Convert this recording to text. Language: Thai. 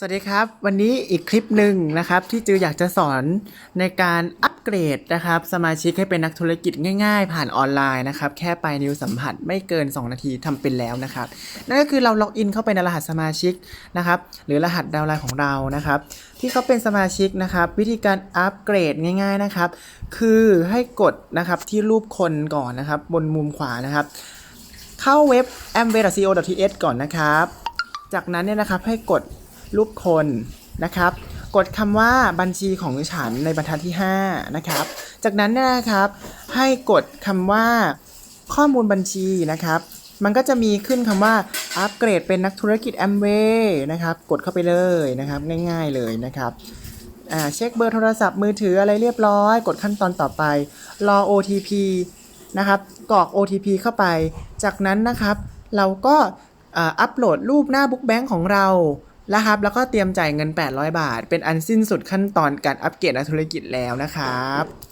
สวัสดีครับ วันนี้อีกคลิปหนึ่งนะครับ ที่จืออยากจะสอนในการอัปเกรดนะครับ สมาชิกให้เป็นนักธุรกิจง่าย ๆ ผ่านออนไลน์นะครับ แค่ปลายนิ้วสัมผัสไม่เกิน 2 นาทีทำเป็นแล้วนะครับ นั่นก็คือเราล็อกอินเข้าไปในรหัสสมาชิกนะครับ หรือรหัสดาวน์ไลน์ของเรานะครับ ที่เขาเป็นสมาชิกนะครับ วิธีการอัปเกรดง่าย ๆนะครับ คือให้กดนะครับที่รูปคนก่อนนะครับ บนมุมขวานะครับ เข้าเว็บ a m w a y c o t h ก่อนนะครับ จากนั้นเนี่ยนะครับให้กด รูปคนนะครับ กดคำว่าบัญชีของฉันในบรรทัดที่ 5 นะครับ จากนั้นนะครับ ให้กดคำว่าข้อมูลบัญชีนะครับ มันก็จะมีขึ้นคำว่าอัปเกรดเป็นนักธุรกิจ a m w a y นะครับ กดเข้าไปเลยนะครับ ง่ายๆเลยนะครับเช็คเบอร์โทรศัพท์มือถืออะไรเรียบร้อย กดขั้นตอนต่อไป รอ OTP นะครับกรอก OTP เข้าไป จากนั้นนะครับ เราก็อัปโหลดรูปหน้าบุ๊กแบงค์ของเรา นะครับ แล้วก็เตรียมจ่ายเงิน 800 บาท เป็นอันสิ้นสุดขั้นตอนการอัปเกรดนักธุรกิจแล้วนะครับ